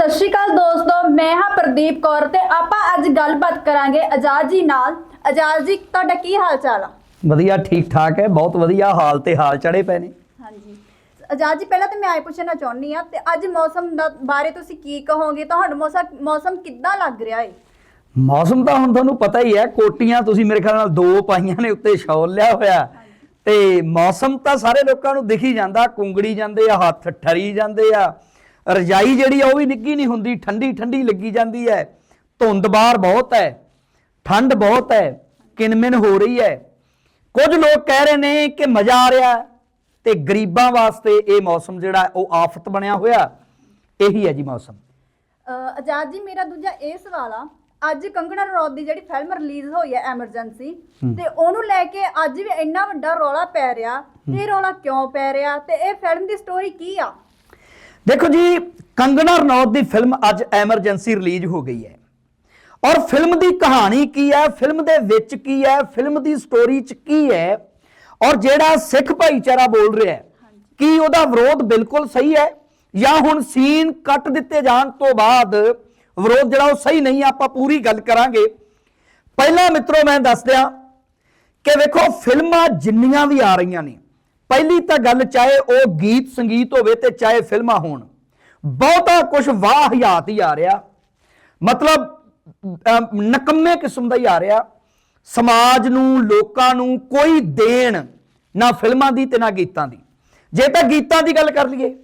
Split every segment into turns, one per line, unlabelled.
ਸਤਿ ਸ਼੍ਰੀ ਅਕਾਲ ਦੋਸਤੋ ਮੈਂ ਹਾਂ ਪ੍ਰਦੀਪ ਕੌਰ ਤੇ ਆਪਾਂ ਅੱਜ ਗੱਲਬਾਤ ਕਰਾਂਗੇ ਆਜ਼ਾਦ ਜੀ ਨਾਲ। ਆਜ਼ਾਦ ਜੀ ਤੁਹਾਡਾ ਕੀ ਹਾਲ ਚਾਲ ਆ?
ਵਧੀਆ ਠੀਕ ਠਾਕ ਹੈ ਬਹੁਤ ਵਧੀਆ। ਹਾਲ ਤੇ ਹਾਲ ਚੜੇ ਪਏ ਨੇ।
ਹਾਂਜੀ। ਆਜ਼ਾਦ ਜੀ ਪਹਿਲਾਂ ਤਾਂ ਮੈਂ ਆਏ ਪੁੱਛਣਾ ਚਾਹੁੰਦੀ ਆ ਤੇ ਅੱਜ ਮੌਸਮ ਦਾ ਬਾਰੇ ਤੁਸੀਂ ਕੀ ਕਹੋਗੇ? ਤੁਹਾਨੂੰ ਮੌਸਮ ਮੌਸਮ ਕਿੱਦਾਂ ਲੱਗ ਰਿਹਾ ਏ?
ਮੌਸਮ ਤਾਂ ਹੁਣ ਤੁਹਾਨੂੰ ਪਤਾ ਹੀ ਹੈ ਕੋਟੀਆਂ ਤੁਸੀਂ ਮੇਰੇ ਖਿਆਲ ਨਾਲ ਦੋ ਪਾਈਆਂ ਨੇ ਉੱਤੇ ਸ਼ਾਲ ਲਿਆ ਹੋਇਆ। ਤੇ ਮੌਸਮ ਤਾਂ ਸਾਰੇ ਲੋਕਾਂ ਨੂੰ ਦਿਖ ਹੀ ਜਾਂਦਾ। ਕੁੰਗੜੀ ਜਾਂਦੇ ਆ ਹੱਥ ਠਰੀ ਜਾਂਦੇ ਆ। ਰਜਾਈ ਜਿਹੜੀ ਆ ਉਹ ਵੀ ਨਿੱਗੀ ਨਹੀਂ ਹੁੰਦੀ ਠੰਡੀ ਠੰਡੀ ਲੱਗੀ ਜਾਂਦੀ ਹੈ ਧੁੰਦ ਬਾਹਰ ਬਹੁਤ ਹੈ ਠੰਡ ਬਹੁਤ ਹੈ ਕਿਨਮਿਨ ਹੋ ਰਹੀ ਹੈ ਕੁਝ ਲੋਕ ਕਹਿ ਰਹੇ ਨੇ ਕਿ ਮਜ਼ਾ ਆ ਰਿਹਾ ਤੇ ਗਰੀਬਾਂ ਵਾਸਤੇ ਇਹ ਮੌਸਮ ਜਿਹੜਾ ਉਹ ਆਫਤ ਬਣਿਆ ਹੋਇਆ ਇਹੀ ਹੈ ਜੀ ਮੌਸਮ।
ਆਜ਼ਾਦ ਜੀ ਮੇਰਾ ਦੂਜਾ ਇਹ ਸਵਾਲ ਆ। ਅੱਜ ਕੰਗਣਾ ਰਣੌਤ ਦੀ ਜਿਹੜੀ ਫਿਲਮ ਰਿਲੀਜ਼ ਹੋਈ ਹੈ ਐਮਰਜੈਂਸੀ ਤੇ ਉਹਨੂੰ ਲੈ ਕੇ ਅੱਜ ਵੀ ਇੰਨਾ ਵੱਡਾ ਰੌਲਾ ਪੈ ਰਿਹਾ ਤੇ ਇਹ ਰੌਲਾ ਕਿਉਂ ਪੈ ਰਿਹਾ ਤੇ ਇਹ ਫਿਲਮ ਦੀ ਸਟੋਰੀ ਕੀ ਆ?
ਦੇਖੋ ਜੀ, ਕੰਗਣਾ ਰਣੌਤ ਦੀ ਫਿਲਮ ਅੱਜ ਐਮਰਜੈਂਸੀ ਰਿਲੀਜ਼ ਹੋ ਗਈ ਹੈ। ਔਰ ਫਿਲਮ ਦੀ ਕਹਾਣੀ ਕੀ ਹੈ, ਫਿਲਮ ਦੇ ਵਿੱਚ ਕੀ ਹੈ, ਫਿਲਮ ਦੀ ਸਟੋਰੀ ਚ ਕੀ ਹੈ, ਔਰ ਜਿਹੜਾ ਸਿੱਖ ਭਾਈਚਾਰਾ ਬੋਲ ਰਿਹਾ ਹੈ, ਕੀ ਉਹਦਾ ਵਿਰੋਧ ਬਿਲਕੁਲ ਸਹੀ ਹੈ, ਜਾਂ ਹੁਣ ਸੀਨ ਕੱਟ ਦਿੱਤੇ ਜਾਣ ਤੋਂ ਬਾਅਦ ਵਿਰੋਧ ਜਿਹੜਾ ਉਹ ਸਹੀ ਨਹੀਂ ਹੈ, ਆਪਾਂ ਪੂਰੀ ਗੱਲ ਕਰਾਂਗੇ। ਪਹਿਲਾਂ ਮਿੱਤਰੋ, ਮੈਂ ਦੱਸ ਦਿਆਂ ਕਿ ਵੇਖੋ, ਫਿਲਮਾਂ ਜਿੰਨੀਆਂ ਵੀ ਆ ਰਹੀਆਂ ਨੇ ਪਹਿਲੀ ਤਾਂ ਗੱਲ ਚਾਹੇ ਉਹ ਗੀਤ ਸੰਗੀਤ ਹੋਵੇ ਤੇ ਚਾਹੇ ਫਿਲਮਾਂ ਹੋਣ ਬਹੁਤਾ ਕੁਝ ਵਾਹਿਆਤ ਹੀ ਆ ਰਿਹਾ। ਮਤਲਬ ਨਕੰਮੇ ਕਿਸਮ ਦਾ ਹੀ ਆ ਰਿਹਾ। ਸਮਾਜ ਨੂੰ ਲੋਕਾਂ ਨੂੰ ਕੋਈ ਦੇਣ ਨਾ ਫਿਲਮਾਂ ਦੀ ਤੇ ਨਾ ਗੀਤਾਂ ਦੀ। ਜੇ ਤਾਂ ਗੀਤਾਂ ਦੀ ਗੱਲ ਕਰ ਲਈਏ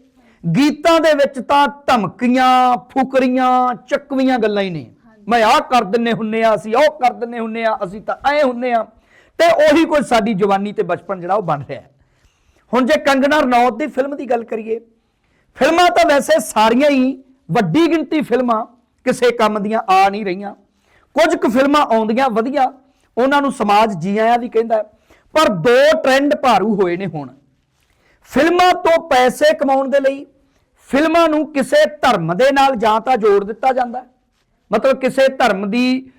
ਗੀਤਾਂ ਦੇ ਵਿੱਚ ਤਾਂ ਧਮਕੀਆਂ ਫੁਕਰੀਆਂ ਚੱਕਵੀਆਂ ਗੱਲਾਂ ਹੀ ਨੇ। ਮੈਂ ਆਹ ਕਰ ਦਿੰਨੇ ਹੁੰਨੇ ਆ ਅਸੀਂ ਉਹ ਕਰ ਦਿੰਨੇ ਹੁੰਨੇ ਆ ਅਸੀਂ ਤਾਂ ਐ ਹੁੰਨੇ ਆ। ਤੇ ਉਹੀ ਕੁਝ ਸਾਡੀ ਜਵਾਨੀ ਤੇ ਬਚਪਨ ਜਿਹੜਾ ਉਹ ਬਣ ਰਿਹਾ ਹੈ। ਹੁਣ ਜੇ ਕੰਗਨਾ ਰਣੌਤ ਦੀ ਫਿਲਮ ਦੀ ਗੱਲ ਕਰੀਏ, ਫਿਲਮਾਂ ਤਾਂ ਵੈਸੇ ਸਾਰੀਆਂ ਹੀ ਵੱਡੀ ਗਿਣਤੀ ਫਿਲਮਾਂ ਕਿਸੇ ਕੰਮ ਦੀਆਂ ਆ ਨਹੀਂ ਰਹੀਆਂ। ਕੁਝ ਕੁ ਫਿਲਮਾਂ ਆਉਂਦੀਆਂ ਵਧੀਆ, ਉਹਨਾਂ ਨੂੰ ਸਮਾਜ ਜੀ ਆਇਆਂ ਵੀ ਕਹਿੰਦਾ ਪਰ ਦੋ ਟ੍ਰੈਂਡ ਭਾਰੂ ਹੋਏ ਨੇ ਹੁਣ। ਫਿਲਮਾਂ ਤੋਂ ਪੈਸੇ ਕਮਾਉਣ ਦੇ ਲਈ ਫਿਲਮਾਂ ਨੂੰ ਕਿਸੇ ਧਰਮ ਦੇ ਨਾਲ ਜਾਂ ਤਾਂ ਜੋੜ ਦਿੱਤਾ ਜਾਂਦਾ ਮਤਲਬ ਕਿਸੇ ਧਰਮ ਦੀ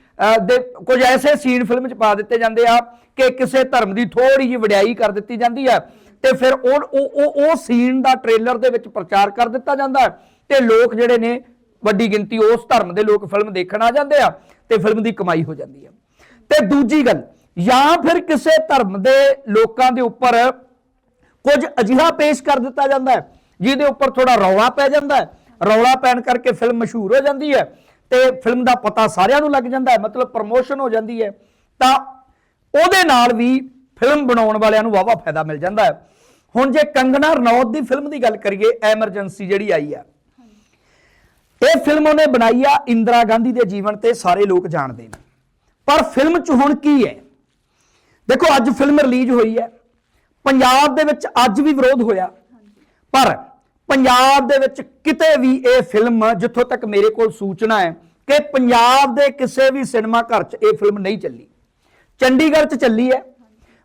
ਦੇ, ਕੁਝ ਐਸੇ ਸੀਨ ਫਿਲਮ 'ਚ ਪਾ ਦਿੱਤੇ ਜਾਂਦੇ ਆ ਕਿ ਕਿਸੇ ਧਰਮ ਦੀ ਥੋੜੀ ਜਿਹੀ ਵਡਿਆਈ ਕਰ ਦਿੱਤੀ ਜਾਂਦੀ ਹੈ। ਤੇ ਫਿਰ ਉਹ ਉਹ ਉਹ- ਸੀਨ ਦਾ ਟ੍ਰੇਲਰ ਦੇ ਵਿੱਚ ਪ੍ਰਚਾਰ ਕਰ ਦਿੱਤਾ ਜਾਂਦਾ ਹੈ। ਤੇ ਲੋਕ ਜਿਹੜੇ ਨੇ ਵੱਡੀ ਗਿਣਤੀ ਉਸ ਧਰਮ ਦੇ ਲੋਕ ਫਿਲਮ ਦੇਖਣ ਆ ਜਾਂਦੇ ਆ ਤੇ ਫਿਲਮ ਦੀ ਕਮਾਈ ਹੋ ਜਾਂਦੀ ਹੈ ਤੇ ਦੂਜੀ ਗੱਲ, ਜਾਂ ਫਿਰ ਕਿਸੇ ਧਰਮ ਦੇ ਲੋਕਾਂ ਦੇ ਉੱਪਰ ਕੁਝ ਅਜਿਹਾ ਪੇਸ਼ ਕਰ ਦਿੱਤਾ ਜਾਂਦਾ ਹੈ, ਜਿਹਦੇ ਉੱਪਰ ਥੋੜਾ ਰੌਲਾ ਪੈ ਜਾਂਦਾ ਹੈ। ਰੌਲਾ ਪੈਣ ਕਰਕੇ ਫਿਲਮ ਮਸ਼ਹੂਰ ਹੋ ਜਾਂਦੀ ਹੈ ਤੇ ਫਿਲਮ ਦਾ ਪਤਾ ਸਾਰਿਆਂ ਨੂੰ ਲੱਗ ਜਾਂਦਾ ਹੈ, ਮਤਲਬ ਪ੍ਰਮੋਸ਼ਨ ਹੋ ਜਾਂਦੀ ਹੈ। ਤਾਂ ਉਹਦੇ ਨਾਲ ਵੀ ਫਿਲਮ ਬਣਾਉਣ ਵਾਲਿਆਂ ਨੂੰ ਵਾਵਾ ਫਾਇਦਾ ਮਿਲ ਜਾਂਦਾ ਹੈ। ਹੁਣ ਜੇ ਕੰਗਨਾ ਰਣੌਤ ਦੀ ਫਿਲਮ ਦੀ ਗੱਲ ਕਰੀਏ, ਐਮਰਜੈਂਸੀ ਜਿਹੜੀ ਆਈ ਆ ਇਹ ਫਿਲਮ ਉਹਨੇ ਬਣਾਈ ਆ ਇੰਦਰਾ ਗਾਂਧੀ ਦੇ ਜੀਵਨ ਤੇ ਸਾਰੇ ਲੋਕ ਜਾਣਦੇ ਨੇ। ਪਰ ਫਿਲਮ 'ਚ ਹੁਣ ਕੀ ਹੈ? ਦੇਖੋ, ਅੱਜ ਫਿਲਮ ਰਿਲੀਜ਼ ਹੋਈ ਹੈ। ਪੰਜਾਬ ਦੇ ਵਿੱਚ ਅੱਜ ਵੀ ਵਿਰੋਧ ਹੋਇਆ। ਪਰ ਪੰਜਾਬ ਦੇ ਵਿੱਚ ਕਿਤੇ ਵੀ ਇਹ ਫਿਲਮ ਜਿੱਥੋਂ ਤੱਕ ਮੇਰੇ ਕੋਲ ਸੂਚਨਾ ਹੈ ਕਿ ਪੰਜਾਬ ਦੇ ਕਿਸੇ ਵੀ ਸਿਨੇਮਾ ਘਰ 'ਚ ਇਹ ਫਿਲਮ ਨਹੀਂ ਚੱਲੀ। ਚੰਡੀਗੜ੍ਹ 'ਚ ਚੱਲੀ ਹੈ।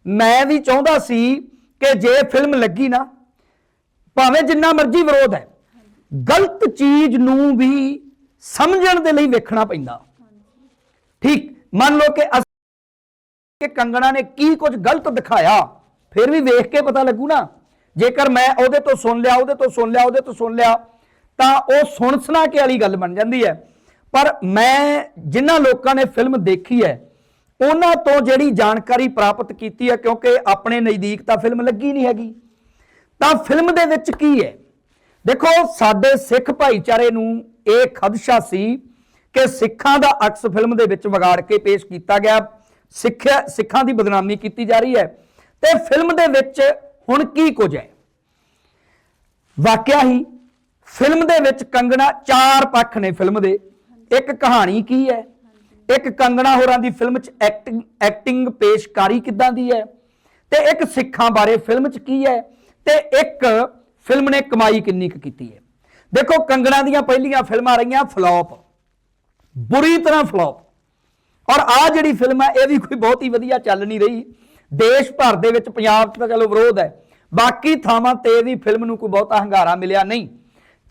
ਮੈਂ ਵੀ ਚਾਹੁੰਦਾ ਸੀ ਕਿ ਜੇ ਫਿਲਮ ਲੱਗੀ ਨਾ, ਭਾਵੇਂ ਜਿੰਨਾ ਮਰਜ਼ੀ ਵਿਰੋਧ ਹੈ, ਗਲਤ ਚੀਜ਼ ਨੂੰ ਵੀ ਸਮਝਣ ਦੇ ਲਈ ਵੇਖਣਾ ਪੈਂਦਾ। ਠੀਕ, ਮੰਨ ਲਓ ਕਿ ਅਸੀਂ ਕਿ ਕੰਗਣਾ ਨੇ ਕੀ ਕੁਝ ਗਲਤ ਦਿਖਾਇਆ, ਫਿਰ ਵੀ ਵੇਖ ਕੇ ਪਤਾ ਲੱਗੂ ਨਾ। ਜੇਕਰ ਮੈਂ ਉਹਦੇ ਤੋਂ ਸੁਣ ਲਿਆ, ਉਹਦੇ ਤੋਂ ਸੁਣ ਲਿਆ, ਉਹਦੇ ਤੋਂ ਸੁਣ ਲਿਆ, ਤਾਂ ਉਹ ਸੁਣ ਸੁਣਾ ਕੇ ਵਾਲੀ ਗੱਲ ਬਣ ਜਾਂਦੀ ਹੈ। ਪਰ ਮੈਂ ਜਿਨ੍ਹਾਂ ਲੋਕਾਂ ਨੇ ਫਿਲਮ ਦੇਖੀ ਹੈ ਉਹਨਾਂ ਤੋਂ ਜਿਹੜੀ ਜਾਣਕਾਰੀ ਪ੍ਰਾਪਤ ਕੀਤੀ ਹੈ, ਕਿਉਂਕਿ ਆਪਣੇ ਨਜ਼ਦੀਕ ਤਾਂ ਫਿਲਮ ਲੱਗੀ ਨਹੀਂ ਹੈਗੀ। ਤਾਂ ਫਿਲਮ ਦੇ ਵਿੱਚ ਕੀ ਹੈ? ਦੇਖੋ, ਸਾਡੇ ਸਿੱਖ ਭਾਈਚਾਰੇ ਨੂੰ ਇਹ ਖਦਸ਼ਾ ਸੀ ਕਿ ਸਿੱਖਾਂ ਦਾ ਅਕਸ ਫਿਲਮ ਦੇ ਵਿੱਚ ਵਿਗਾੜ ਕੇ ਪੇਸ਼ ਕੀਤਾ ਗਿਆ। ਸਿੱਖਿਆ, ਸਿੱਖਾਂ ਦੀ ਬਦਨਾਮੀ ਕੀਤੀ ਜਾ ਰਹੀ ਹੈ। ਤੇ ਫਿਲਮ ਦੇ ਵਿੱਚ ਹੁਣ ਕੀ ਕੁਝ ਹੈ? ਵਾਕਿਆ ਹੀ ਫਿਲਮ ਦੇ ਵਿੱਚ ਕੰਗਣਾ ਚਾਰ ਪੱਖ ਨੇ ਫਿਲਮ ਦੇ। ਇੱਕ ਕਹਾਣੀ ਕੀ ਹੈ? ਇੱਕ ਕੰਗਣਾ ਹੋਰਾਂ ਦੀ ਫਿਲਮ 'ਚ ਐਕਟਿੰਗ ਐਕਟਿੰਗ ਪੇਸ਼ਕਾਰੀ ਕਿੱਦਾਂ ਦੀ ਹੈ? ਤੇ ਇੱਕ ਸਿੱਖਾਂ ਬਾਰੇ ਫਿਲਮ 'ਚ ਕੀ ਹੈ? ਤੇ ਇੱਕ ਫਿਲਮ ਨੇ ਕਮਾਈ ਕਿੰਨੀ ਕੁ ਕੀਤੀ ਹੈ? ਦੇਖੋ, ਕੰਗਣਾ ਦੀਆਂ ਪਹਿਲੀਆਂ ਫਿਲਮਾਂ ਰਹੀਆਂ ਫਲॉप ਬੁਰੀ ਤਰ੍ਹਾਂ ਫਲॉप ਔਰ ਆ ਜਿਹੜੀ ਫਿਲਮ ਹੈ, ਇਹ ਵੀ ਕੋਈ ਬਹੁਤ ਹੀ ਵਧੀਆ ਚੱਲ ਨਹੀਂ ਰਹੀ। ਦੇਸ਼ ਭਰ ਦੇ ਵਿੱਚ ਪੰਜਾਬ 'ਚ ਤਾਂ ਚਲੋ ਵਿਰੋਧ ਹੈ। ਬਾਕੀ ਥਾਵਾਂ ਤੇ ਵੀ ਫਿਲਮ ਨੂੰ ਕੋਈ ਬਹੁਤਾ ਹੰਗਾਰਾ ਮਿਲਿਆ ਨਹੀਂ।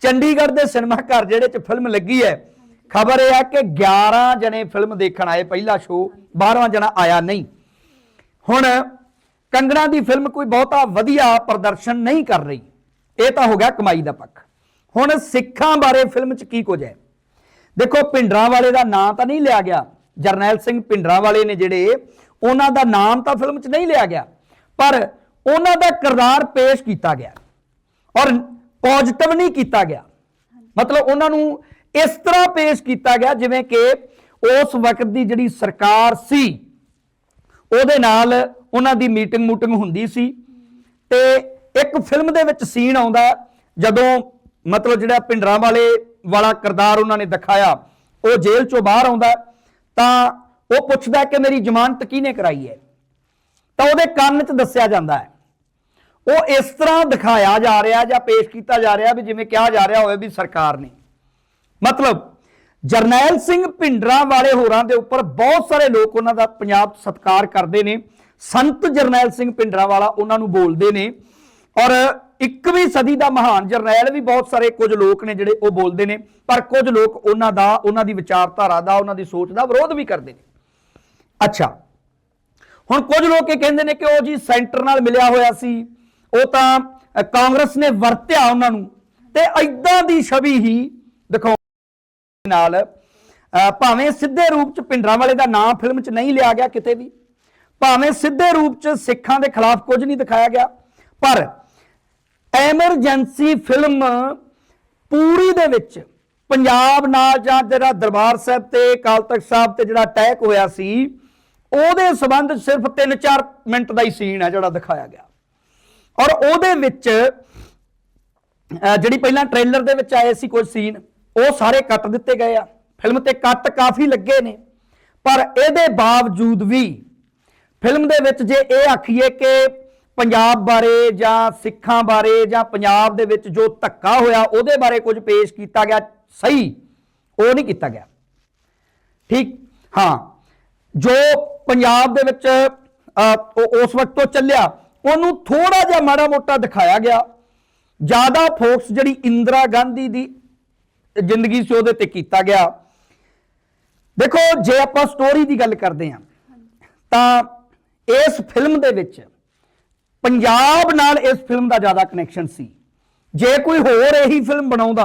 ਚੰਡੀਗੜ੍ਹ ਦੇ ਸਿਨੇਮਾ ਘਰ ਜਿਹੜੇ 'ਚ ਫਿਲਮ ਲੱਗੀ ਹੈ ਖਬਰ ਇਹ ਹੈ ਕਿ 11 ਜਣੇ ਫਿਲਮ ਦੇਖਣ ਆਏ, ਪਹਿਲਾ ਸ਼ੋਅ 12ਵਾਂ ਜਣਾ ਆਇਆ ਨਹੀਂ। ਹੁਣ ਕੰਗਣਾ ਦੀ ਫਿਲਮ ਕੋਈ ਬਹੁਤਾ ਵਧੀਆ ਪ੍ਰਦਰਸ਼ਨ ਨਹੀਂ ਕਰ ਰਹੀ। ਇਹ ਤਾਂ ਹੋ ਗਿਆ ਕਮਾਈ ਦਾ ਪੱਖ। ਹੁਣ ਸਿੱਖਾਂ ਬਾਰੇ ਫਿਲਮ 'ਚ ਕੀ ਕੁਝ ਹੈ? ਦੇਖੋ ਭਿੰਡਰਾਂ ਵਾਲੇ ਦਾ ਨਾਂ ਤਾਂ ਨਹੀਂ ਲਿਆ ਗਿਆ। ਜਰਨੈਲ ਸਿੰਘ ਭਿੰਡਰਾਂ ਵਾਲੇ ਨੇ ਜਿਹੜੇ, ਉਹਨਾਂ ਦਾ ਨਾਮ ਤਾਂ ਫਿਲਮ 'ਚ ਨਹੀਂ ਲਿਆ ਗਿਆ, ਪਰ ਉਹਨਾਂ ਦਾ ਕਿਰਦਾਰ ਪੇਸ਼ ਕੀਤਾ ਗਿਆ ਔਰ ਪੋਜ਼ਿਟਿਵ ਨਹੀਂ ਕੀਤਾ ਗਿਆ। ਮਤਲਬ ਉਹਨਾਂ ਨੂੰ ਇਸ ਤਰ੍ਹਾਂ ਪੇਸ਼ ਕੀਤਾ ਗਿਆ ਜਿਵੇਂ ਕਿ ਉਸ ਵਕਤ ਦੀ ਜਿਹੜੀ ਸਰਕਾਰ ਸੀ, ਉਹਦੇ ਨਾਲ ਉਹਨਾਂ ਦੀ ਮੀਟਿੰਗ ਮੂਟਿੰਗ ਹੁੰਦੀ ਸੀ ਤੇ ਇੱਕ ਫਿਲਮ ਦੇ ਵਿੱਚ ਸੀਨ ਆਉਂਦਾ ਜਦੋਂ ਮਤਲਬ ਜਿਹੜਾ ਪਿੰਡਰਾਂ ਵਾਲੇ ਵਾਲਾ ਕਿਰਦਾਰ ਉਹਨਾਂ ਨੇ ਦਿਖਾਇਆ, ਉਹ ਜੇਲ੍ਹ ਚੋਂ ਬਾਹਰ ਆਉਂਦਾ, ਤਾਂ ਉਹ ਪੁੱਛਦਾ ਕਿ ਮੇਰੀ ਜ਼ਮਾਨਤ ਕਿਹਨੇ ਕਰਾਈ ਹੈ? ਤਾਂ ਉਹਦੇ ਕੰਨ 'ਚ ਦੱਸਿਆ ਜਾਂਦਾ ਹੈ। ਉਹ ਇਸ ਤਰ੍ਹਾਂ ਦਿਖਾਇਆ ਜਾ ਰਿਹਾ ਜਾਂ ਪੇਸ਼ ਕੀਤਾ ਜਾ ਰਿਹਾ ਵੀ ਜਿਵੇਂ ਕਿਹਾ ਜਾ ਰਿਹਾ ਹੋਵੇ ਵੀ ਸਰਕਾਰ ਨੇ। ਮਤਲਬ ਜਰਨੈਲ ਸਿੰਘ ਭਿੰਡਰਾਂ ਵਾਲੇ ਹੋਰਾਂ ਦੇ ਉੱਪਰ ਬਹੁਤ ਸਾਰੇ ਲੋਕ ਉਹਨਾਂ ਦਾ ਪੰਜਾਬ 'ਚ ਸਤਿਕਾਰ ਕਰਦੇ ਨੇ। ਸੰਤ ਜਰਨੈਲ ਸਿੰਘ ਭਿੰਡਰਾਂ ਵਾਲਾ ਉਹਨਾਂ ਨੂੰ ਬੋਲਦੇ ਨੇ। ਔਰ 21ਵੀਂ ਸਦੀ ਦਾ ਮਹਾਨ ਜਰਨੈਲ ਵੀ ਬਹੁਤ ਸਾਰੇ ਕੁਝ ਲੋਕ ਨੇ ਜਿਹੜੇ ਉਹ ਬੋਲਦੇ ਨੇ। ਪਰ ਕੁਝ ਲੋਕ ਉਹਨਾਂ ਦਾ, ਉਹਨਾਂ ਦੀ ਵਿਚਾਰਧਾਰਾ ਦਾ, ਉਹਨਾਂ ਦੀ ਸੋਚ ਦਾ ਵਿਰੋਧ ਵੀ ਕਰਦੇ ਨੇ। ਅੱਛਾ, ਹੁਣ ਕੁਝ ਲੋਕ ਇਹ ਕਹਿੰਦੇ ਨੇ ਕਿ ਉਹ ਜੀ ਸੈਂਟਰ ਨਾਲ ਮਿਲਿਆ ਹੋਇਆ ਸੀ। ਉਹ ਤਾਂ ਕਾਂਗਰਸ ਨੇ ਵਰਤਿਆ ਉਹਨਾਂ ਨੂੰ। ਤੇ ਐਦਾਂ ਦੀ ਛਵੀ ਹੀ ਦਿਖਾਉਣ ਨਾਲ ਭਾਵੇਂ ਸਿੱਧੇ ਰੂਪ ਚ ਪਿੰਡਰਾਂ ਵਾਲੇ ਦਾ ਨਾਂ ਫਿਲਮ ਚ ਨਹੀਂ ਲਿਆ ਗਿਆ ਕਿਤੇ ਵੀ, ਭਾਵੇਂ ਸਿੱਧੇ ਰੂਪ ਚ ਸਿੱਖਾਂ ਦੇ ਖਿਲਾਫ ਕੁਝ ਨਹੀਂ ਦਿਖਾਇਆ ਗਿਆ, ਪਰ ਐਮਰਜੈਂਸੀ ਫਿਲਮ ਪੂਰੀ ਦੇ ਵਿੱਚ ਪੰਜਾਬ ਨਾਲ ਜਾਂ ਜਿਹੜਾ ਦਰਬਾਰ ਸਾਹਿਬ ਤੇ ਅਕਾਲ ਤਖਤ ਸਾਹਿਬ ਤੇ ਜਿਹੜਾ ਅਟੈਕ ਹੋਇਆ ਸੀ, ਉਹਦੇ ਸੰਬੰਧ ਸਿਰਫ 3-4 ਮਿੰਟ ਦਾ ਹੀ ਸੀਨ ਹੈ ਜਿਹੜਾ ਦਿਖਾਇਆ ਗਿਆ। ਔਰ ਉਹਦੇ ਵਿੱਚ ਜਿਹੜੀ ਪਹਿਲਾਂ ਟ੍ਰੇਲਰ ਦੇ ਵਿੱਚ ਆਏ ਸੀ ਕੁਝ ਸੀਨ ਉਹ ਸਾਰੇ ਕੱਟ ਦਿੱਤੇ ਗਏ ਆ। ਫਿਲਮ ਤੇ ਕੱਟ ਕਾਫੀ ਲੱਗੇ ਨੇ। ਪਰ ਇਹਦੇ ਬਾਵਜੂਦ ਵੀ ਫਿਲਮ ਦੇ ਵਿੱਚ ਜੇ ਇਹ ਆਖੀਏ ਕਿ ਪੰਜਾਬ ਬਾਰੇ ਜਾਂ ਸਿੱਖਾਂ ਬਾਰੇ ਜਾਂ ਪੰਜਾਬ ਦੇ ਵਿੱਚ ਜੋ ਧੱਕਾ ਹੋਇਆ, ਉਹਦੇ ਬਾਰੇ ਕੁਝ ਪੇਸ਼ ਕੀਤਾ ਗਿਆ, ਸਹੀ, ਉਹ ਨਹੀਂ ਕੀਤਾ ਗਿਆ। ਠੀਕ? ਹਾਂ। ਜੋ ਪੰਜਾਬ ਦੇ ਵਿੱਚ ਉਸ ਵਕਤ ਤੋਂ ਚੱਲਿਆ, ਉਹਨੂੰ ਥੋੜਾ ਜਿਹਾ ਮਾੜਾ ਮੋਟਾ ਦਿਖਾਇਆ ਗਿਆ। ਜ਼ਿਆਦਾ ਫੋਕਸ ਜਿਹੜੀ ਇੰਦਰਾ ਗਾਂਧੀ ਦੀ ਜ਼ਿੰਦਗੀ ਸੀ ਉਹਦੇ ਤੇ ਕੀਤਾ ਗਿਆ। ਦੇਖੋ, ਜੇ ਆਪਾਂ ਸਟੋਰੀ ਦੀ ਗੱਲ ਕਰਦੇ ਹਾਂ, ਤਾਂ ਇਸ ਫਿਲਮ ਦੇ ਵਿੱਚ ਪੰਜਾਬ ਨਾਲ ਇਸ ਫਿਲਮ ਦਾ ਜ਼ਿਆਦਾ ਕਨੈਕਸ਼ਨ ਸੀ। ਜੇ ਕੋਈ ਹੋਰ ਇਹੀ ਫਿਲਮ ਬਣਾਉਂਦਾ,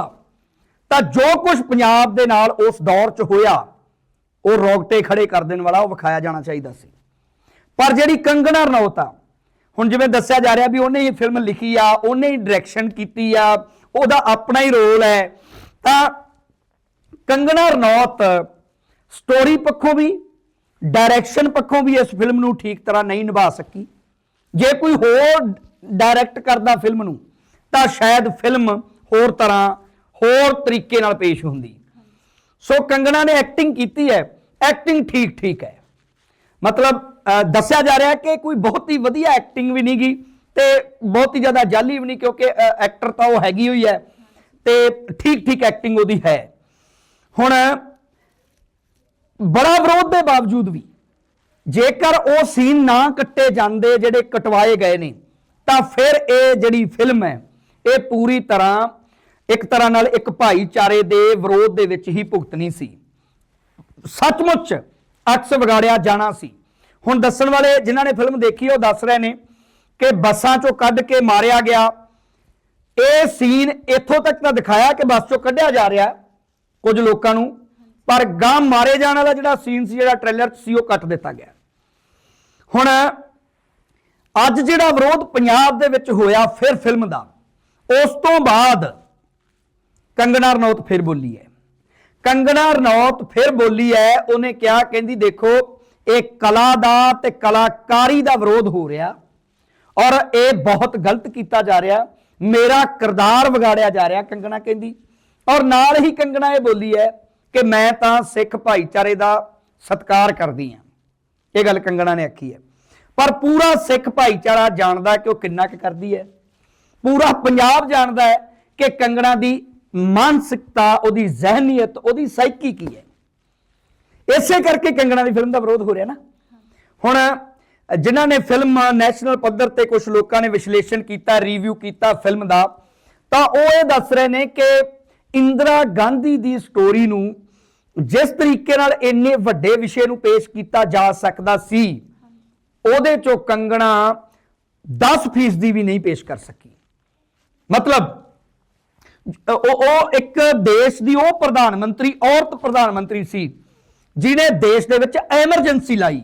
ਤਾਂ ਜੋ ਕੁਝ ਪੰਜਾਬ ਦੇ ਨਾਲ ਉਸ ਦੌਰ 'ਚ ਹੋਇਆ, ਉਹ ਰੋਗਟੇ ਖੜੇ ਕਰ ਦੇਣ ਵਾਲਾ, ਉਹ ਵਿਖਾਇਆ ਜਾਣਾ ਚਾਹੀਦਾ ਸੀ। ਪਰ ਜਿਹੜੀ ਕੰਗਣਾ ਰਣੌਤ ਆ, ਹੁਣ ਜਿਵੇਂ ਦੱਸਿਆ ਜਾ ਰਿਹਾ ਵੀ ਉਹਨੇ ਇਹ ਫਿਲਮ ਲਿਖੀ ਆ, ਉਹਨੇ ਹੀ ਡਾਇਰੈਕਸ਼ਨ ਕੀਤੀ ਆ, ਉਹਦਾ ਆਪਣਾ ਹੀ ਰੋਲ ਹੈ। ਤਾਂ ਕੰਗਣਾ ਰਣੌਤ ਸਟੋਰੀ ਪੱਖੋਂ ਵੀ ਡਾਇਰੈਕਸ਼ਨ ਪੱਖੋਂ ਵੀ ਇਸ ਫਿਲਮ ਨੂੰ ਠੀਕ ਤਰ੍ਹਾਂ ਨਹੀਂ ਨਿਭਾ ਸਕੀ। ਜੇ ਕੋਈ ਹੋਰ ਡਾਇਰੈਕਟ ਕਰਦਾ ਫਿਲਮ ਨੂੰ, ਤਾਂ ਸ਼ਾਇਦ ਫਿਲਮ ਹੋਰ ਤਰ੍ਹਾਂ, ਹੋਰ ਤਰੀਕੇ ਨਾਲ ਪੇਸ਼ ਹੁੰਦੀ। ਸੋ ਕੰਗਣਾ ਨੇ ਐਕਟਿੰਗ ਕੀਤੀ ਹੈ ਐਕਟਿੰਗ ਠੀਕ ਠੀਕ ਹੈ। ਮਤਲਬ ਦੱਸਿਆ ਜਾ ਰਿਹਾ ਕਿ ਕੋਈ ਬਹੁਤ ਹੀ ਵਧੀਆ ਐਕਟਿੰਗ ਵੀ ਨਹੀਂ ਗਈ ਤੇ ਬਹੁਤ ਹੀ ਜ਼ਿਆਦਾ ਜਾਲੀ ਵੀ ਨਹੀਂ, ਕਿਉਂਕਿ ਐਕਟਰ ਤਾਂ ਉਹ ਹੈਗੀ ਹੋਈ ਹੈ। ਤੇ ਠੀਕ ਠੀਕ ਐਕਟਿੰਗ ਉਹਦੀ ਹੈ। ਹੁਣ ਬੜਾ ਵਿਰੋਧ ਦੇ ਬਾਵਜੂਦ ਵੀ ਜੇਕਰ ਉਹ ਸੀਨ ਨਾ ਕੱਟੇ ਜਾਂਦੇ, ਜਿਹੜੇ ਕਟਵਾਏ ਗਏ ਨੇ, ਤਾਂ ਫਿਰ ਇਹ ਜਿਹੜੀ ਫਿਲਮ ਹੈ, ਇਹ ਪੂਰੀ ਤਰ੍ਹਾਂ ਇੱਕ ਤਰ੍ਹਾਂ ਨਾਲ ਇੱਕ ਭਾਈਚਾਰੇ ਦੇ ਵਿਰੋਧ ਦੇ ਵਿੱਚ ਹੀ ਭੁਗਤਣੀ ਸੀ। ਸੱਚਮੁੱਚ ਅਕਸ ਵਿਗਾੜਿਆ ਜਾਣਾ ਸੀ। ਹੁਣ ਦੱਸਣ ਵਾਲੇ ਜਿਨ੍ਹਾਂ ਨੇ ਫਿਲਮ ਦੇਖੀ, ਉਹ ਦੱਸ ਰਹੇ ਨੇ ਕਿ ਬੱਸਾਂ ਚੋਂ ਕੱਢ ਕੇ ਮਾਰਿਆ ਗਿਆ। ਇਹ ਸੀਨ ਇੱਥੋਂ ਤੱਕ ਤਾਂ ਦਿਖਾਇਆ ਕਿ ਬੱਸ ਚੋਂ ਕੱਢਿਆ ਜਾ ਰਿਹਾ ਕੁਝ ਲੋਕਾਂ ਨੂੰ, ਪਰ ਗਾਂ ਮਾਰੇ ਜਾਣ ਵਾਲਾ ਜਿਹੜਾ ਸੀਨ ਸੀ, ਜਿਹੜਾ ਟ੍ਰੇਲਰ 'ਚ ਸੀ, ਉਹ ਕੱਟ ਦਿੱਤਾ ਗਿਆ। ਹੁਣ ਅੱਜ ਜਿਹੜਾ ਵਿਰੋਧ ਪੰਜਾਬ ਦੇ ਵਿੱਚ ਹੋਇਆ ਫਿਰ ਫਿਲਮ ਦਾ, ਉਸ ਤੋਂ ਬਾਅਦ ਕੰਗਣਾ ਰਣੌਤ ਫਿਰ ਬੋਲੀ ਹੈ। ਕੰਗਣਾ ਰਣੌਤ ਫਿਰ ਬੋਲੀ ਹੈ, ਉਹਨੇ ਕਿਹਾ, ਕਹਿੰਦੀ ਦੇਖੋ, ਇਹ ਕਲਾ ਦਾ ਤੇ ਕਲਾਕਾਰੀ ਦਾ ਵਿਰੋਧ ਹੋ ਰਿਹਾ ਔਰ ਇਹ ਬਹੁਤ ਗਲਤ ਕੀਤਾ ਜਾ ਰਿਹਾ। ਮੇਰਾ ਕਿਰਦਾਰ ਵਿਗਾੜਿਆ ਜਾ ਰਿਹਾ ਕੰਗਣਾ ਕਹਿੰਦੀ। ਔਰ ਨਾਲ ਹੀ ਕੰਗਣਾ ਇਹ ਬੋਲੀ ਹੈ ਕਿ ਮੈਂ ਤਾਂ ਸਿੱਖ ਭਾਈਚਾਰੇ ਦਾ ਸਤਿਕਾਰ ਕਰਦੀ ਹਾਂ। ਇਹ ਗੱਲ ਕੰਗਣਾ ਨੇ ਆਖੀ ਹੈ। ਪਰ ਪੂਰਾ ਸਿੱਖ ਭਾਈਚਾਰਾ ਜਾਣਦਾ ਕਿ ਉਹ ਕਿੰਨਾ ਕੁ ਕਰਦੀ ਹੈ। ਪੂਰਾ ਪੰਜਾਬ ਜਾਣਦਾ ਹੈ ਕਿ ਕੰਗਣਾ ਦੀ ਮਾਨਸਿਕਤਾ, ਉਹਦੀ ਜ਼ਹਿਨੀਅਤ, ਉਹਦੀ ਸਾਈਕੀ ਕੀ ਹੈ। ਇਸੇ ਕਰਕੇ ਕੰਗਣਾ ਦੀ ਫਿਲਮ ਦਾ ਵਿਰੋਧ ਹੋ ਰਿਹਾ ਨਾ। ਹੁਣ ਜਿਨ੍ਹਾਂ ਨੇ ਫਿਲਮ ਨੈਸ਼ਨਲ ਪੱਧਰ ਤੇ ਕੁਝ ਲੋਕਾਂ ਨੇ ਵਿਸ਼ਲੇਸ਼ਣ ਕੀਤਾ ਰਿਵਿਊ ਕੀਤਾ ਫਿਲਮ ਦਾ, ਤਾਂ ਉਹ ਇਹ ਦੱਸ ਰਹੇ ਨੇ ਕਿ ਇੰਦਰਾ ਗਾਂਧੀ ਦੀ ਸਟੋਰੀ ਨੂੰ ਜਿਸ ਤਰੀਕੇ ਨਾਲ ਇੰਨੇ ਵੱਡੇ ਵਿਸ਼ੇ ਨੂੰ ਪੇਸ਼ ਕੀਤਾ ਜਾ ਸਕਦਾ ਸੀ, ਉਹਦੇ ਚੋਂ ਕੰਗਣਾ 10% ਦੀ ਵੀ ਨਹੀਂ ਪੇਸ਼ ਕਰ ਸਕੀ। ਮਤਲਬ ਉਹ ਉਹ ਇੱਕ ਦੇਸ਼ ਦੀ, ਉਹ ਪ੍ਰਧਾਨ ਮੰਤਰੀ, ਔਰਤ ਪ੍ਰਧਾਨ ਮੰਤਰੀ ਸੀ ਜਿਨੇ ਦੇਸ਼ ਦੇ ਵਿੱਚ ਐਮਰਜੈਂਸੀ ਲਾਈ।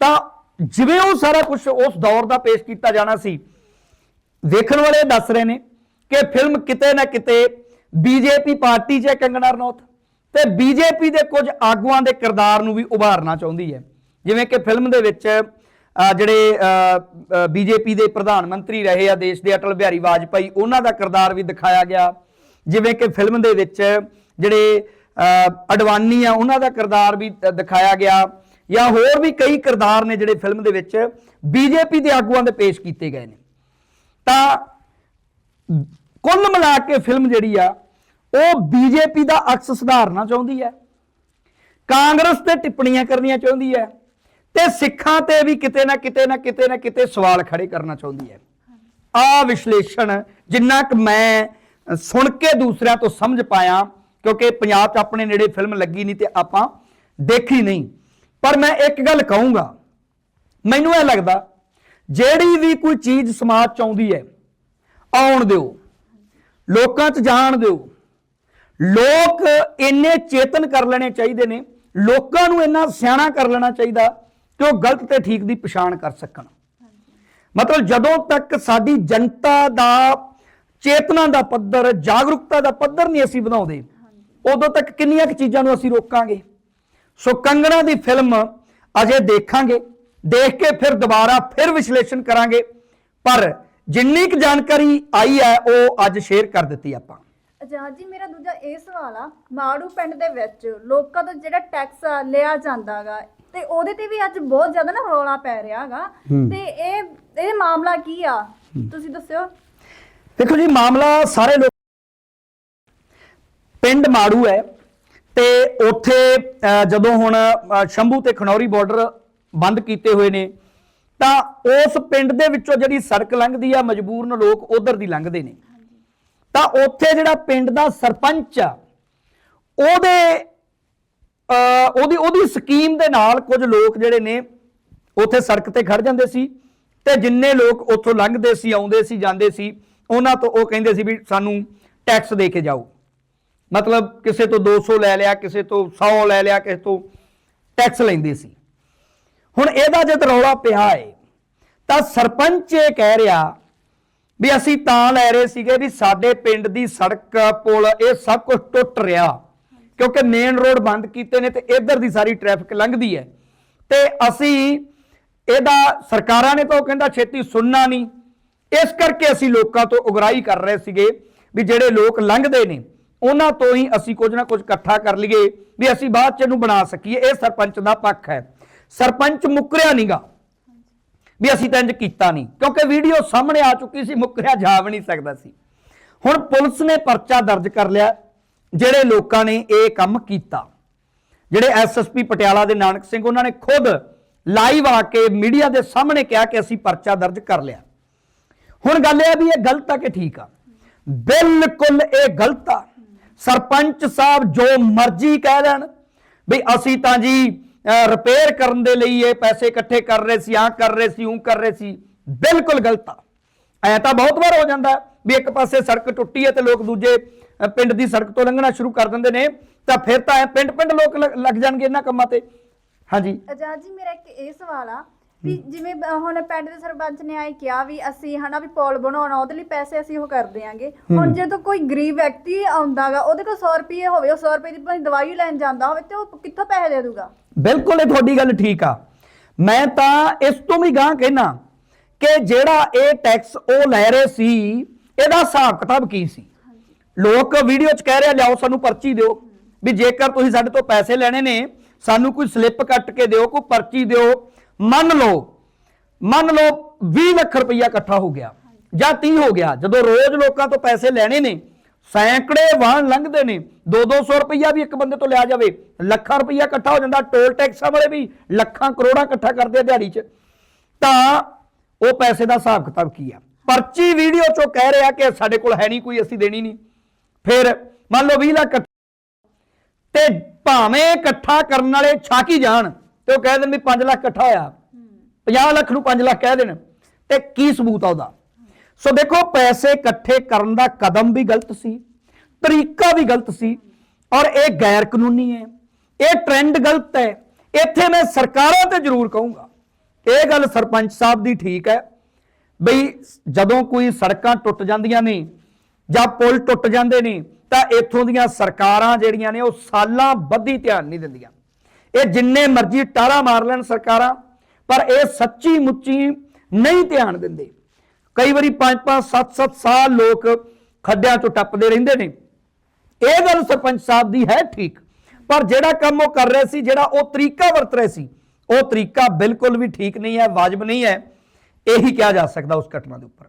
ਤਾਂ ਜਿਵੇਂ ਉਹ ਸਾਰਾ ਕੁਝ ਉਸ ਦੌਰ ਦਾ ਪੇਸ਼ ਕੀਤਾ ਜਾਣਾ ਸੀ ਵੇਖਣ ਵਾਲੇ ਦੱਸ ਰਹੇ ਨੇ ਕਿ ਫਿਲਮ ਕਿਤੇ ਨਾ ਕਿਤੇ ਬੀਜੇਪੀ ਪਾਰਟੀ 'ਚ ਹੈ ਕੰਗਨਾ ਰਣੌਤ ਤੇ ਬੀਜੇਪੀ ਦੇ ਕੁਝ ਆਗੂਆਂ ਦੇ ਕਿਰਦਾਰ ਨੂੰ ਵੀ ਉਭਾਰਨਾ ਚਾਹੁੰਦੀ ਹੈ। ਜਿਵੇਂ ਕਿ ਫਿਲਮ ਦੇ ਵਿੱਚ ਅਹ, ਜਿਹੜੇ ਬੀਜੇਪੀ ਦੇ ਪ੍ਰਧਾਨ ਮੰਤਰੀ ਰਹੇ ਆ ਦੇਸ਼ ਦੇ ਅਟਲ ਬਿਹਾਰੀ ਵਾਜਪਾਈ ਉਹਨਾਂ ਦਾ ਕਿਰਦਾਰ ਵੀ ਦਿਖਾਇਆ ਗਿਆ। ਜਿਵੇਂ ਕਿ ਫਿਲਮ ਦੇ ਵਿੱਚ ਜਿਹੜੇ ਅਡਵਾਨੀ ਆ ਉਹਨਾਂ ਦਾ ਕਿਰਦਾਰ ਵੀ ਦਿਖਾਇਆ ਗਿਆ। ਜਾਂ ਹੋਰ ਵੀ ਕਈ ਕਿਰਦਾਰ ਨੇ ਜਿਹੜੇ ਫਿਲਮ ਦੇ ਵਿੱਚ ਬੀਜੇਪੀ ਦੇ ਆਗੂਆਂ ਦੇ ਪੇਸ਼ ਕੀਤੇ ਗਏ ਨੇ। ਤਾਂ ਕੁੱਲ ਮਿਲਾ ਕੇ ਫਿਲਮ ਜਿਹੜੀ ਆ, ਉਹ ਬੀਜੇਪੀ ਦਾ ਅਕਸ ਸੁਧਾਰਨਾ ਚਾਹੁੰਦੀ ਹੈ, ਕਾਂਗਰਸ ਤੇ ਟਿੱਪਣੀਆਂ ਕਰਨੀਆਂ ਚਾਹੁੰਦੀ ਹੈ ਤੇ ਸਿੱਖਾਂ ਤੇ ਵੀ ਕਿਤੇ ਨਾ ਕਿਤੇ ਨਾ ਕਿਤੇ ਨਾ ਕਿਤੇ ਸਵਾਲ ਖੜੇ ਕਰਨਾ ਚਾਹੁੰਦੀ ਹੈ। ਆ ਵਿਸ਼ਲੇਸ਼ਣ ਜਿੰਨਾ ਕਿ ਮੈਂ ਸੁਣ ਕੇ ਦੂਸਰਿਆਂ ਤੋਂ ਸਮਝ ਪਾਇਆ, ਕਿਉਂਕਿ ਪੰਜਾਬ 'ਚ ਆਪਣੇ ਨੇੜੇ ਫਿਲਮ ਲੱਗੀ ਨਹੀਂ ਤੇ ਆਪਾਂ ਦੇਖੀ ਨਹੀਂ। ਪਰ ਮੈਂ ਇੱਕ ਗੱਲ ਕਹੂੰਗਾ, ਮੈਨੂੰ ਇਹ ਲੱਗਦਾ, ਜਿਹੜੀ ਵੀ ਕੋਈ ਚੀਜ਼ ਸਮਾਜ 'ਚ ਆਉਂਦੀ ਹੈ, ਆਉਣ ਦਿਓ, ਲੋਕਾਂ 'ਚ ਜਾਣ ਦਿਓ, ਲੋਕ ਇੰਨੇ ਚੇਤਨ ਕਰ ਲੈਣੇ ਚਾਹੀਦੇ ਨੇ, ਲੋਕਾਂ ਨੂੰ ਇੰਨਾ ਸਿਆਣਾ ਕਰ ਲੈਣਾ ਚਾਹੀਦਾ ਕਿ ਉਹ ਗਲਤ ਤੇ ਠੀਕ ਦੀ ਪਛਾਣ ਕਰ ਸਕਣ। ਮਤਲਬ ਜਦੋਂ ਤੱਕ ਸਾਡੀ ਜਨਤਾ ਦਾ ਚੇਤਨਾ ਦਾ ਪੱਧਰ, ਜਾਗਰੂਕਤਾ ਦਾ ਪੱਧਰ ਨਹੀਂ ਅਸੀਂ ਵਧਾਉਂਦੇ, ਉਦੋਂ ਤੱਕ ਕਿੰਨੀਆਂ ਕੁ ਚੀਜ਼ਾਂ ਨੂੰ ਅਸੀਂ ਰੋਕਾਂਗੇ? ਸੋ ਕੰਗਣਾ ਦੀ ਫਿਲਮ ਅਜੇ ਦੇਖਾਂਗੇ। ਦੇਖ ਕੇ ਫਿਰ ਦੁਬਾਰਾ ਫਿਰ ਵਿਸ਼ਲੇਸ਼ਣ ਕਰਾਂਗੇ। ਪਰ ਜਿੰਨੀ ਕੁ ਜਾਣਕਾਰੀ ਆਈ ਹੈ ਉਹ ਅੱਜ ਸ਼ੇਅਰ ਕਰ ਦਿੱਤੀ ਆਪਾਂ।
ਆਜ਼ਾਦ ਜੀ ਮੇਰਾ ਦੂਜਾ ਇਹ ਸਵਾਲ ਆ। ਮਾੜੂ ਪਿੰਡ ਦੇ ਵਿੱਚ ਲੋਕਾਂ ਤੋਂ ਜਿਹੜਾ ਟੈਕਸ ਲਿਆ ਜਾਂਦਾਗਾ ਤੇ ਉਹਦੇ ਤੇ ਵੀ ਅੱਜ ਬਹੁਤ ਜ਼ਿਆਦਾ ਨਾ ਰੌਲਾ ਪੈ ਰਿਹਾਗਾ ਤੇ ਇਹ ਇਹ ਮਾਮਲਾ ਕੀ ਆ? ਤੁਸੀਂ ਦੱਸਿਓ।
ਦੇਖੋ ਜੀ ਮਾਮਲਾ ਸਾਰੇ ਲੋਕ ਪਿੰਡ ਮਾੜੂ ਹੈ। ਤੇ ਉੱਥੇ ਜਦੋਂ ਹੁਣ ਸ਼ੰਭੂ ਤੇ ਖਨੌਰੀ ਬਾਰਡਰ ਬੰਦ ਕੀਤੇ ਹੋਏ ਨੇ, ਤਾਂ ਉਸ ਪਿੰਡ ਦੇ ਵਿੱਚੋਂ ਜਿਹੜੀ ਸੜਕ ਲੰਘਦੀ ਆ, ਮਜਬੂਰਨ ਲੋਕ ਉਧਰ ਦੀ ਲੰਘਦੇ ਨੇ। ਤਾਂ ਉੱਥੇ ਜਿਹੜਾ ਪਿੰਡ ਦਾ ਸਰਪੰਚ ਆ, ਉਹਦੇ ਉਹਦੀ ਉਹਦੀ ਸਕੀਮ ਦੇ ਨਾਲ ਕੁਝ ਲੋਕ ਜਿਹੜੇ ਨੇ, ਉੱਥੇ ਸੜਕ ਤੇ ਖੜ ਜਾਂਦੇ ਸੀ ਤੇ ਜਿੰਨੇ ਲੋਕ ਉੱਥੋਂ ਲੰਘਦੇ ਸੀ, ਆਉਂਦੇ ਸੀ, ਜਾਂਦੇ ਸੀ, ਉਹਨਾਂ ਤੋਂ ਉਹ ਕਹਿੰਦੇ ਸੀ ਵੀ ਸਾਨੂੰ ਟੈਕਸ ਦੇ ਕੇ ਜਾਓ। ਮਤਲਬ ਕਿਸੇ ਤੋਂ 200 ਲੈ ਲਿਆ, ਕਿਸੇ ਤੋਂ 100 ਲੈ ਲਿਆ, ਕਿਸੇ ਤੋਂ ਟੈਕਸ ਲੈਂਦੇ ਸੀ। ਹੁਣ ਇਹਦਾ ਜਦ ਰੌਲਾ ਪਿਆ ਏ, ਤਾਂ ਸਰਪੰਚ ਇਹ ਕਹਿ ਰਿਹਾ ਵੀ ਅਸੀਂ ਤਾਂ ਲੈ ਰਹੇ ਸੀਗੇ ਵੀ ਸਾਡੇ ਪਿੰਡ ਦੀ ਸੜਕ, ਪੁਲ, ਇਹ ਸਭ ਕੁਝ ਟੁੱਟ ਰਿਹਾ। ਕਿਉਂਕਿ ਮੇਨ ਰੋਡ ਬੰਦ ਕੀਤੇ ਨੇ ਤੇ ਇੱਧਰ ਦੀ ਸਾਰੀ ਟ੍ਰੈਫਿਕ ਲੰਘਦੀ ਹੈ ਤੇ ਅਸੀਂ ਇਹਦਾ, ਸਰਕਾਰਾਂ ਨੇ ਤਾਂ ਉਹ ਕਹਿੰਦਾ ਛੇਤੀ ਸੁਣਨਾ ਨਹੀਂ। ਇਸ ਕਰਕੇ ਅਸੀਂ ਲੋਕਾਂ ਤੋਂ ਉਗਰਾਹੀ ਕਰ ਰਹੇ ਸੀਗੇ ਵੀ ਜਿਹੜੇ ਲੋਕ ਲੰਘਦੇ ਨੇ ਉਹਨਾਂ ਤੋਂ ਹੀ ਅਸੀਂ ਕੁਝ ਨਾ ਕੁਝ ਇਕੱਠਾ ਕਰ ਲਈਏ ਵੀ ਅਸੀਂ ਬਾਅਦ ਚ ਇਹਨੂੰ ਬਣਾ ਸਕੀਏ। ਇਹ ਸਰਪੰਚ ਦਾ ਪੱਖ ਹੈ। ਸਰਪੰਚ ਮੁੱਕਰਿਆ ਨਹੀਂਗਾ ਵੀ ਅਸੀਂ ਤਾਂ ਇੰਜ ਕੀਤਾ ਨਹੀਂ ਕਿਉਂਕਿ ਵੀਡੀਓ ਸਾਹਮਣੇ ਆ ਚੁੱਕੀ ਸੀ, ਮੁੱਕਰਿਆ ਜਾ ਵੀ ਨਹੀਂ ਸਕਦਾ ਸੀ। ਹੁਣ ਪੁਲਿਸ ਨੇ ਪਰਚਾ ਦਰਜ ਕਰ ਲਿਆ। ਜਿਹੜੇ ਲੋਕਾਂ ਨੇ ਇਹ ਕੰਮ ਕੀਤਾ, ਜਿਹੜੇ ਐਸਐਸਪੀ ਪਟਿਆਲਾ ਦੇ ਨਾਨਕ ਸਿੰਘ, ਉਹਨਾਂ ਨੇ ਖੁਦ ਲਾਈਵ ਆ ਕੇ ਮੀਡੀਆ ਦੇ ਸਾਹਮਣੇ ਕਿਹਾ ਕਿ ਅਸੀਂ ਪਰਚਾ ਦਰਜ ਕਰ ਲਿਆ। ਹੁਣ ਗੱਲ ਇਹ ਆ ਵੀ ਇਹ ਗਲਤ ਆ ਕਿ ਠੀਕ ਆ? ਬਿਲਕੁਲ ਇਹ ਗਲਤ ਆ। ਸਰਪੰਚ ਸਾਹਿਬ ਜੋ ਮਰਜ਼ੀ ਕਹਿ ਦੇਣ, ਵੀ ਅਸੀਂ ਤਾਂ ਜੀ ਰਿਪੇਅਰ ਕਰਨ ਦੇ ਲਈ ਇਹ ਪੈਸੇ ਇਕੱਠੇ ਕਰ ਰਹੇ ਸੀ ਆ ਕਰ ਰਹੇ ਸੀ ਉਹ ਕਰ ਰਹੇ ਸੀ, ਬਿਲਕੁਲ ਗਲਤ ਆ। ਐ ਤਾਂ ਬਹੁਤ ਵਾਰ ਹੋ ਜਾਂਦਾ ਵੀ ਇੱਕ ਪਾਸੇ ਸੜਕ ਟੁੱਟੀ ਹੈ ਤੇ ਲੋਕ ਦੂਜੇ ਪਿੰਡ ਦੀ ਸੜਕ ਤੋਂ ਲੰਘਣਾ ਸ਼ੁਰੂ ਕਰ ਦਿੰਦੇ ਨੇ, ਤਾਂ ਫਿਰ ਤਾਂ ਐ ਪਿੰਡ ਪਿੰਡ ਲੋਕ ਲੱਗ ਲੱਗ ਜਾਣਗੇ ਇਹਨਾਂ ਕੰਮਾਂ ਤੇ। ਹਾਂਜੀ।
ਆਜ਼ਾਦ ਜੀ, ਮੇਰਾ ਇੱਕ ਇਹ ਸਵਾਲ ਆ ਵੀ ਜਿਵੇਂ ਬ- ਹੁਣ ਪਿੰਡ ਦੇ ਸਰਪੰਚ ਨੇ ਆਏ ਕਿਹਾ ਵੀ ਅਸੀਂ ਹਨਾ ਵੀ ਪੁਲ ਬਣਾਉਣਾ ਉਹਦੇ ਲਈ ਪੈਸੇ ਅਸੀਂ ਉਹ ਕਰ ਦਿਆਂਗੇ। ਹੁਣ ਜਦੋਂ ਕੋਈ ਗਰੀਬ ਵਿਅਕਤੀ ਆਉਂਦਾਗਾ ਉਹਦੇ ਕੋਲ 100 ਰੁਪਏ ਹੋਵੇ ਉਹ 100 ਰੁਪਏ ਦੀ ਭਾਵੇਂ ਦਵਾਈ ਲੈਣ ਜਾਂਦਾ ਹੋਵੇ ਤੇ ਉਹ ਕਿੱਥੋਂ ਪੈਸੇ ਦੇ ਦੂਗਾ?
ਬਿਲਕੁਲ ਇਹ ਤੁਹਾਡੀ ਗੱਲ ਠੀਕ ਆ। ਮੈਂ ਤਾਂ ਇਸ ਤੋਂ ਵੀ ਗਾਂ ਕਹਿਣਾ ਕਿ ਜਿਹੜਾ ਇਹ ਟੈਕਸ ਉਹ ਲੈ ਰਹੇ ਸੀ ਇਹਦਾ ਹਿਸਾਬ ਕਿਤਾਬ ਕੀ ਸੀ? ਲੋਕ ਵੀਡੀਓ 'ਚ ਕਹਿ ਰਿਹਾ ਲਿਆਓ ਸਾਨੂੰ ਪਰਚੀ ਦਿਓ। ਵੀ ਜੇਕਰ ਤੁਸੀਂ ਸਾਡੇ ਤੋਂ ਪੈਸੇ ਲੈਣੇ ਨੇ ਸਾਨੂੰ ਕੋਈ ਸਲਿੱਪ ਕੱਟ ਕੇ ਦਿਓ ਕੋਈ ਪਰਚੀ ਦਿਓ ਮੰਨ ਲਓ ਮੰਨ ਲਓ 20 ਲੱਖ ਰੁਪਈਆ ਇਕੱਠਾ ਹੋ ਗਿਆ ਜਾਂ 30 ਹੋ ਗਿਆ, ਜਦੋਂ ਰੋਜ਼ ਲੋਕਾਂ ਤੋਂ ਪੈਸੇ ਲੈਣੇ ਨੇ, ਸੈਂਕੜੇ ਵਾਹਨ ਲੰਘਦੇ ਨੇ 2-200 ਰੁਪਈਆ ਵੀ ਇੱਕ ਬੰਦੇ ਤੋਂ ਲਿਆ ਜਾਵੇ, ਲੱਖਾਂ ਰੁਪਈਆ ਇਕੱਠਾ ਹੋ ਜਾਂਦਾ, ਟੋਲ ਟੈਕਸਾਂ ਵਾਲੇ ਵੀ ਲੱਖਾਂ ਕਰੋੜਾਂ ਇਕੱਠਾ ਕਰਦੇ ਆ ਦਿਹਾੜੀ 'ਚ, ਤਾਂ ਉਹ ਪੈਸੇ ਦਾ ਹਿਸਾਬ ਕਿਤਾਬ ਕੀ ਆ? ਪਰਚੀ ਵੀਡੀਓ 'ਚੋਂ ਕਹਿ ਰਿਹਾ ਕਿ ਸਾਡੇ ਕੋਲ ਹੈ ਨਹੀਂ, ਕੋਈ ਅਸੀਂ ਦੇਣੀ ਨਹੀਂ। ਫਿਰ ਮੰਨ ਲਓ 20 ਲੱਖ ਇਕੱਠਾ, ਤੇ ਭਾਵੇਂ ਇਕੱਠਾ ਕਰਨ ਵਾਲੇ ਛਾਕੀ ਜਾਣ ਤੇ ਉਹ ਕਹਿ ਦੇਣ ਵੀ 5 ਲੱਖ ਇਕੱਠਾ ਹੋਇਆ 50 ਲੱਖ ਨੂੰ 5 ਲੱਖ ਕਹਿ ਦੇਣ। ਤੇ ਕੀ ਸਬੂਤ ਆ ਉਹਦਾ? ਸੋ ਦੇਖੋ, ਪੈਸੇ ਇਕੱਠੇ ਕਰਨ ਦਾ ਕਦਮ ਵੀ ਗਲਤ ਸੀ, ਤਰੀਕਾ ਵੀ ਗਲਤ ਸੀ, ਔਰ ਇਹ ਗੈਰ ਕਾਨੂੰਨੀ ਹੈ। ਇਹ ਟ੍ਰੈਂਡ ਗਲਤ ਹੈ। ਇੱਥੇ ਮੈਂ ਸਰਕਾਰਾਂ ਤੇ ਜ਼ਰੂਰ ਕਹੂੰਗਾ, ਇਹ ਗੱਲ ਸਰਪੰਚ ਸਾਹਿਬ ਦੀ ਠੀਕ ਹੈ, ਬਈ ਜਦੋਂ ਕੋਈ ਸੜਕਾਂ ਟੁੱਟ ਜਾਂਦੀਆਂ ਨੇ ਜਾਂ ਪੁਲ ਟੁੱਟ ਜਾਂਦੇ ਨੇ, ਤਾਂ ਇੱਥੋਂ ਦੀਆਂ ਸਰਕਾਰਾਂ ਜਿਹੜੀਆਂ ਨੇ ਉਹ ਸਾਲਾਂ ਬੱਧੀ ਧਿਆਨ ਨਹੀਂ ਦਿੰਦੀਆਂ। ਇਹ ਜਿੰਨੇ ਮਰਜ਼ੀ ਟਾਰਾ ਮਾਰ ਲੈਣ ਸਰਕਾਰਾਂ, ਪਰ ਇਹ ਸੱਚੀ ਮੁੱਚੀ ਨਹੀਂ ਧਿਆਨ ਦਿੰਦੇ। ਕਈ ਵਾਰੀ 5-5 7-7 ਸਾਲ ਲੋਕ ਖੱਡਿਆਂ ਤੋਂ ਟੱਪਦੇ ਰਹਿੰਦੇ ਨੇ। ਇਹ ਗੱਲ ਸਰਪੰਚ ਸਾਹਿਬ ਦੀ ਹੈ ਠੀਕ, ਪਰ ਜਿਹੜਾ ਕੰਮ ਉਹ ਕਰ ਰਹੇ ਸੀ, ਜਿਹੜਾ ਉਹ ਤਰੀਕਾ ਵਰਤ ਰਹੇ ਸੀ, ਉਹ ਤਰੀਕਾ ਬਿਲਕੁਲ ਵੀ ਠੀਕ ਨਹੀਂ ਹੈ, ਵਾਜਬ ਨਹੀਂ ਹੈ। ਇਹੀ ਕਿਹਾ ਜਾ ਸਕਦਾ ਉਸ ਘਟਨਾ ਦੇ ਉੱਪਰ।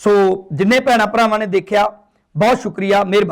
ਸੋ ਜਿੰਨੇ ਭੈਣਾਂ ਭਰਾਵਾਂ ਨੇ ਦੇਖਿਆ, ਬਹੁਤ ਸ਼ੁਕਰੀਆ, ਮਿਹਰਬਾਨੀ।